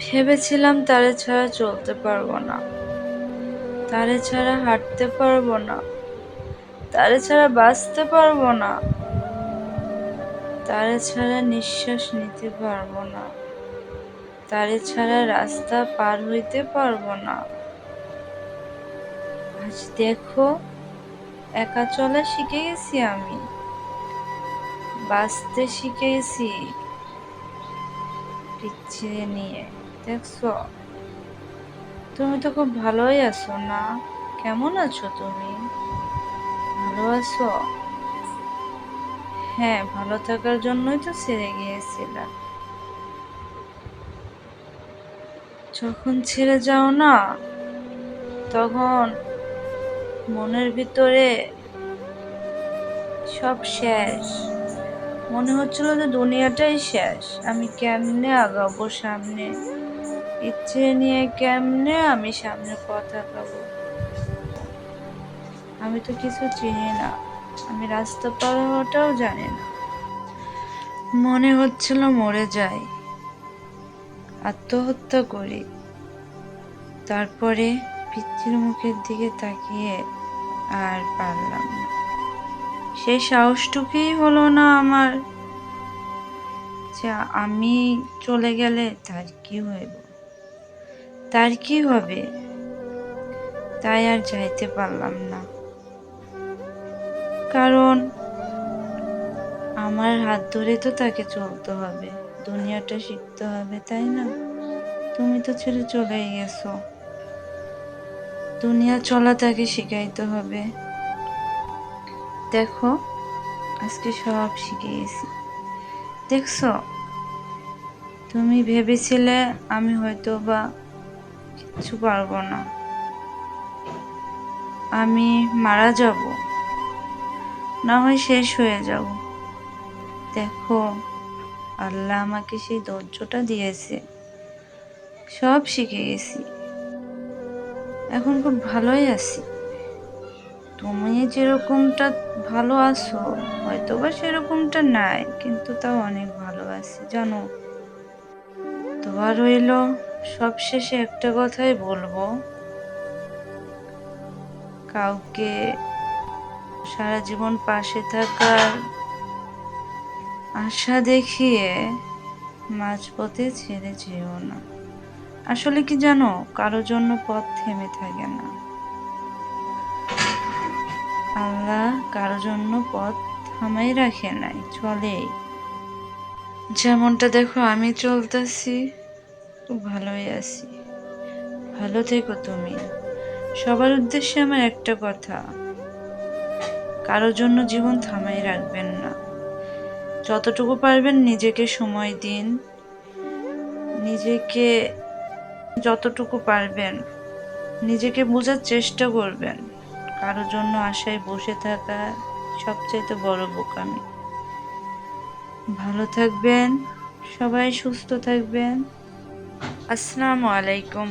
ভেবেছিলাম তারে ছাড়া চলতে পারব না। তারে ছাড়া হাঁটতে পারব না। তারে ছাড়া বাঁচতে পারব না। তারে ছাড়া নিঃশ্বাস নিতে পারব না। তারে ছাড়া রাস্তা পার হইতে পারব না। আজ দেখো, একা চলা শিখে গেছি আমি। বাঁচতে শিখে গেছি পিছিয়ে নিয়ে। দেখছ? তুমি তো খুব ভালোই আছো না? কেমন আছো তুমি? ভালো আছো? হ্যাঁ ভালো থাকার জন্যই তো ছেড়ে গিয়েছিলাম যখন ছেড়ে যাও না, তখন মনের ভিতরে সব শেষ। মনে হচ্ছিল যে দুনিয়াটাই শেষ। আমি কেমনে আগাবো সামনে? ইচ্ছে নিয়ে কেমনে আমি সামনে পথ আগাবো? আমি তো কিছু চিনি না। আমি রাস্তা পার হওয়াটাও জানি না। মনে হচ্ছিল মরে যাই। আত্মহত্যা করি। তারপরে পিতৃর মুখের দিকে তাকিয়ে আর পারলাম না। সেই সাহসটুকুই হলো না আমার। যে আমি চলে গেলে তার কি হইব? তার কি হবে? তাই আর যাইতে পারলাম না। কারণ আমার হাত ধরে তো তাকে চলতে হবে। দুনিয়াটা শিখতে হবে, তাই না? তুমি তো ছেড়ে চলেই গেছো। দুনিয়া চলা তাকে শিখাইতে হবে। দেখো, আজকে সব শিখে গেছি। দেখছ? তুমি ভেবেছিলে আমি হয়তো বা কিছু পারব না। আমি মারা যাব। না হয় শেষ হয়ে যাব। দেখো, আল্লাহ আমাকে সেই ধৈর্যটা দিয়েছে। সব শিখে গেছি। এখন খুব ভালোই আছি। তুমি যেরকমটা ভালো আছো হয়তো বা সেরকমটা নাই, কিন্তু তাও অনেক ভালো আছি, জানো? তোমার রইল সবশেষে একটা কথাই বলব। কাউকে সারা জীবন পাশে থাকার আশা দেখিয়ে মাঝপথে ছেড়ে যেও না। আসলে কি জানো, কারও জন্য পথ থেমে থাকে না। আল্লাহ কারও জন্য পথ থামাই রাখে নাই, চলেই। যেমনটা দেখো, আমি চলতেছি। খুব ভালোই আছি। ভালো থেকো তুমি। সবার উদ্দেশ্যে আমার একটা কথা। কারোর জন্য জীবন থামাই রাখবেন না। যতটুকু পারবেন নিজেকে সময় দিন। নিজেকে যতটুকু পারবেন, নিজেকে বোঝার চেষ্টা করবেন। কারোর জন্য আশায় বসে থাকা সবচাইতে বড় বোকামি। ভালো থাকবেন, সবাই সুস্থ থাকবেন। আসসালামু আলাইকুম।